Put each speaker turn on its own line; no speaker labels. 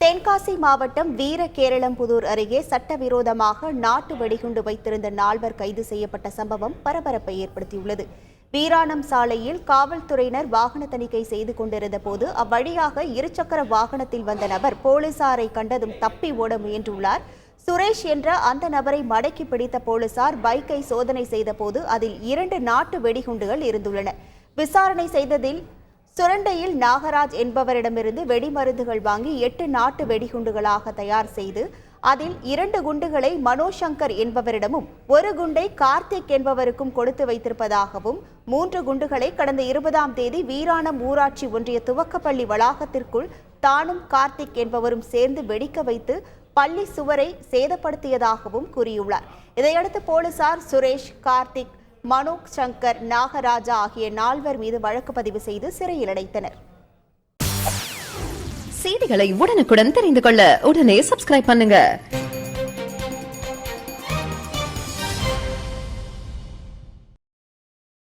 தென்காசி மாவட்டம் வீரகேரளம்புதூர் அருகே சட்டவிரோதமாக நாட்டு வெடிகுண்டு வைத்திருந்த நால்வர் கைது செய்யப்பட்ட சம்பவம் பரபரப்பை ஏற்படுத்தியுள்ளது. வீராணம் சாலையில் காவல்துறையினர் வாகன தணிக்கை செய்து கொண்டிருந்த போது அவ்வழியாக இருசக்கர வாகனத்தில் வந்த நபர் போலீசாரை கண்டதும் தப்பி ஓட முயன்றுள்ளார். சுரேஷ் என்ற அந்த நபரை மடக்கி பிடித்த போலீசார் பைக்கை சோதனை செய்தபோது அதில் இரண்டு நாட்டு வெடிகுண்டுகள் இருந்துள்ளன. விசாரணை செய்ததில் சுரண்டையில் நாகராஜ் என்பவரிடமிருந்து வெடிமருந்துகள் வாங்கி எட்டு நாட்டு வெடிகுண்டுகளாக தயார் செய்து அதில் இரண்டு குண்டுகளை மனோசங்கர் என்பவரிடமும் ஒரு குண்டை கார்த்திக் என்பவருக்கும் கொடுத்து வைத்திருப்பதாகவும் மூன்று குண்டுகளை கடந்த இருபதாம் தேதி வீராணம் ஊராட்சி ஒன்றிய துவக்கப்பள்ளி வளாகத்திற்குள் தானும் கார்த்திக் என்பவரும் சேர்ந்து வெடிக்க வைத்து பள்ளி சுவரை சேதப்படுத்தியதாகவும் கூறியுள்ளார். இதையடுத்து போலீசார் சுரேஷ் கார்த்திக் மனோக் சங்கர் நாகராஜா ஆகிய நால்வர் மீது வழக்கு பதிவு செய்து சிறையில் அடைத்தனர்.
செய்திகளை உடனுக்குடன் தெரிந்து கொள்ள உடனே சப்ஸ்கிரைப் பண்ணுங்க.